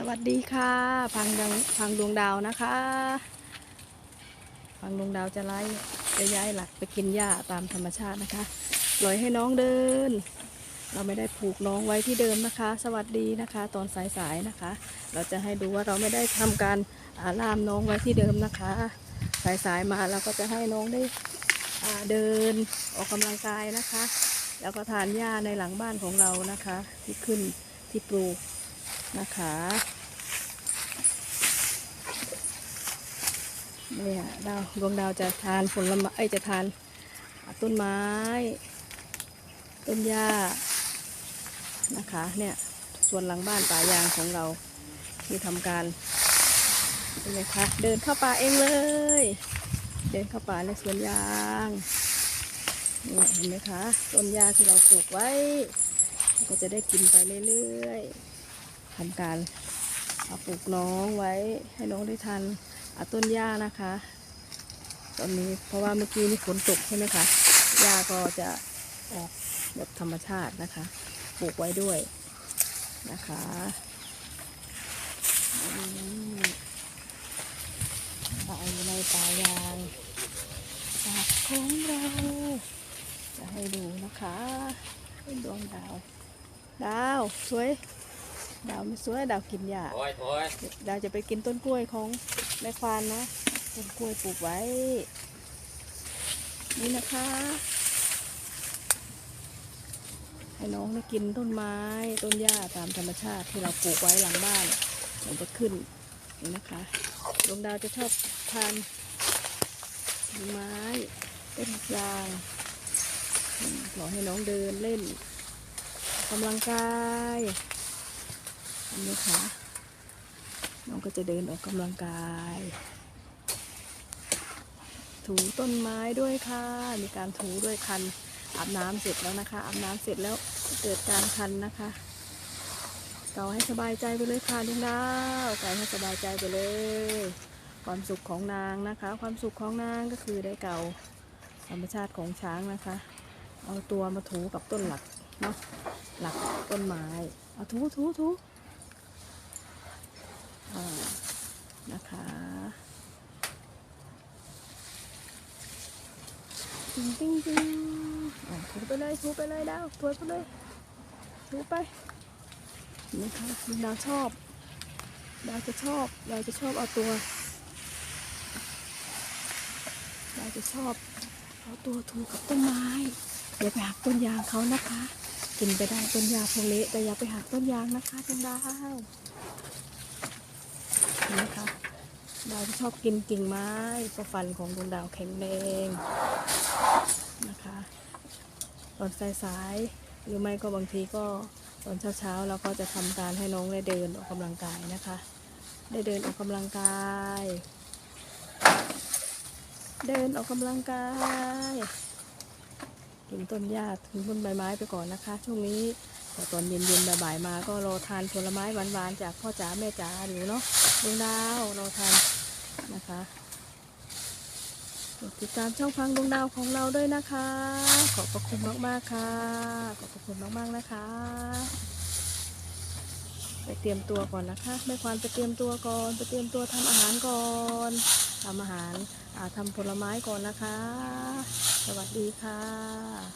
สวัสดีค่ะพังดวงพังดวงดาวนะคะพังดวงดาวจะไล่จะย้ายหลักไปกินหญ้าตามธรรมชาตินะคะปล่อยให้น้องเดิน เราไม่ได้ผูกน้องไว้ที่เดิมนะคะ สวัสดีนะคะ ตอนสายๆนะคะ เราจะให้ดูว่าเราไม่ได้ทำการล่ามน้องไว้ที่เดิมนะคะ สายๆมาเราก็จะให้น้องได้เดินออกกำลังกายนะคะ แล้วก็ทานหญ้าในหลังบ้านของเรานะคะ ที่ขึ้นที่ปลูก นะคะเนี่ยดาวดวงดาวจะทานผลไม้เอ้ยจะทานต้นไม้ ต้นหญ้านะคะเนี่ยส่วนหลังบ้านป่ายางของเราที่ทำการเห็นไหมคะเดินเข้าป่าเองเลย เดินเข้าป่าในสวนยางเนี่เห็นไหมคะต้นหญ้าที่เราปลูกไว้ ก็จะได้กินไปเรื่อยๆ ทำการเอาปลูกน้องไว้ให้น้องได้ทานอาต้นหญ้านะคะ ตอนนี้เพราะว่าเมื่อกี้นี่ฝนตกใช่ไหมคะหญ้าก็จะออกแบบธรรมชาตินะคะ ปลูกไว้ด้วยนะคะอืมป่ายในป่ายางป่าของเรา จะให้ดูนะคะดวงดาว ดาว สวย ดาวไม่สวยดาวกินหญ้าโอ้ยโอ้ยดาวจะไปกินต้นกล้วยของแม่ควานนะต้นกล้วยปลูกไว้ นี่นะคะ ให้น้องได้กินต้นไม้ต้นหญ้าตามธรรมชาติที่เราปลูกไว้หลังบ้านมันจะขึ้นนี่นะคะดวงดาวจะชอบทานต้นไม้ต้นยางอืมบอกให้น้องเดินเล่นออกกำลังกายเห็ นไหมคะน้องก็จะเดินออกกำลังกาย ถูต้นไม้ด้วยค่ะ มีการถูด้วยคัน อาบน้ำเสร็จแล้วนะคะ อาบน้ำเสร็จแล้วเกิดการคันนะคะเกาให้สบายใจไปเลยค่ะดวงดาวเกาให้สบายใจไปเลย ความสุขของนางนะคะ ความสุขของนางก็คือได้เกาธรรมชาติของช้างนะคะ เอาตัวมาถูกับต้นหลักเนาะหลักต้นไม้เอาถูถูถู นะคะติ้งติ้งติ้งถูไปเลยถูไปเลยดาวถูไปเลยถูไปนะคะดาวชอบดาวจะชอบดาวจะชอบเอาตัวดาวจะชอบเอาตัวถูกับต้นไม้อย่าไปหักต้นยางเขานะคะกินไปได้ต้นยางพงเละแต่อย่าไปหักต้นยางนะคะต้นดาว นไหมคะดาวที่ชอบกินกิ่งไม้เพราะฟันของดวงดาวแข็งแรงนะคะ ตอนสายๆหรือไม่ก็บางทีก็ตอนเช้าๆเราก็จะทำการให้น้องได้เดินออกกำลังกายนะคะ ได้เดินออกกำลังกาย เดินออกกำลังกายกินต้นหญ้าถึงต้นใบไม้ไปก่อนนะคะ ช่วงนี้ ตอนเย็นๆบ่ายๆมาก็รอทานผลไม้หวานๆจากพ่อจ๋าแม่จ๋าหรือเนาะดวงดาวเราทานนะคะติดตามช่องพังดวงดาวของเราด้วยนะคะ ขอบพระคุณมากๆค่ะ ขอบพระคุณมากๆนะคะ ไปเตรียมตัวก่อนนะคะแม่ควานไปเตรียมตัวก่อนไปเตรียมตัวทำอาหารก่อนทำอาหารอ่าทำผลไม้ก่อนนะคะ สวัสดีค่ะ